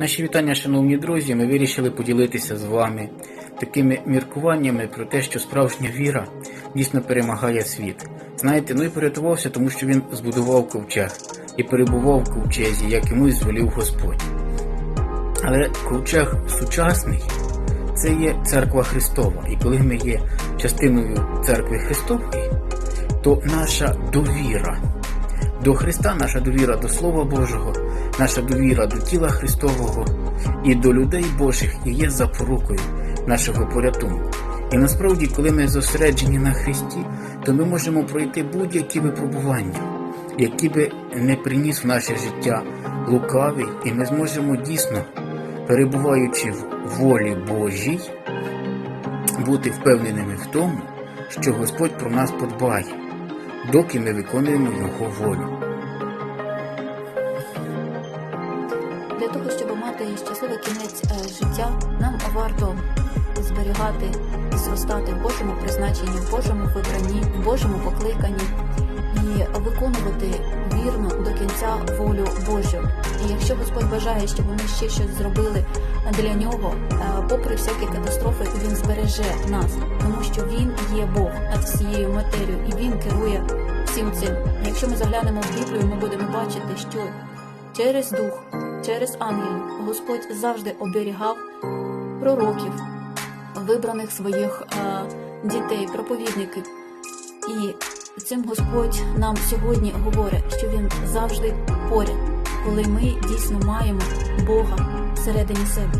Наші вітання, шановні друзі. Ми вирішили поділитися з вами такими міркуваннями про те, що справжня віра дійсно перемагає світ. Знаєте, ну і порятувався, тому що він збудував ковчег і перебував в ковчезі, як йому і звелів Господь. Але ковчег сучасний це є церква Христова. І коли ми є частиною церкви Христової, то наша довіра до Христа, наша довіра до Слова Божого, наша довіра до тіла Христового і до людей Божих і є запорукою нашого порятунку. І насправді, коли ми зосереджені на Христі, то ми можемо пройти будь-які випробування, які би не приніс в наше життя лукавий, і ми зможемо дійсно, перебуваючи в волі Божій, бути впевненими в тому, що Господь про нас подбає, доки ми виконуємо Його волю. Для того, щоб мати щасливий кінець е, життя, нам варто зберігати і зростати в Божому призначенні, в Божому вибранні, в Божому покликанні і виконувати вірно до кінця волю Божу. І якщо Господь бажає, щоб ми ще щось зробили для нього, е, попри всякі катастрофи, він збереже нас, тому що він є Бог над всією матерією, і він керує всім цим. Якщо ми заглянемо в Біблію, ми будемо бачити, що через дух, через ангелів Господь завжди оберігав пророків, вибраних своїх е, дітей, проповідників. І цим Господь нам сьогодні говорить, що Він завжди поряд, коли ми дійсно маємо Бога всередині себе.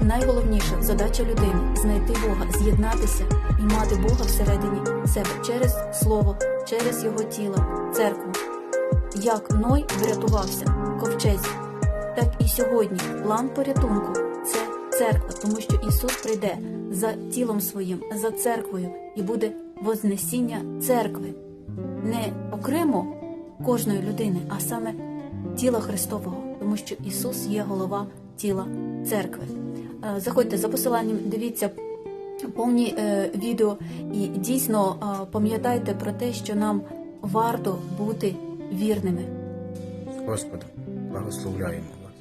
Найголовніша задача людини знайти Бога, з'єднатися і мати Бога всередині себе через Слово, через Його тіло, церкву. Як Ной врятувався ковчезі, так і сьогодні план порятунку це церква, тому що Ісус прийде за тілом своїм, за церквою, і буде вознесіння церкви. Не окремо кожної людини, а саме тіла Христового, тому що Ісус є голова тіла церкви. Е, Заходьте за посиланням, дивіться повні е, відео і дійсно е, пам'ятайте про те, що нам варто бути вірними. Господу, благословляємо.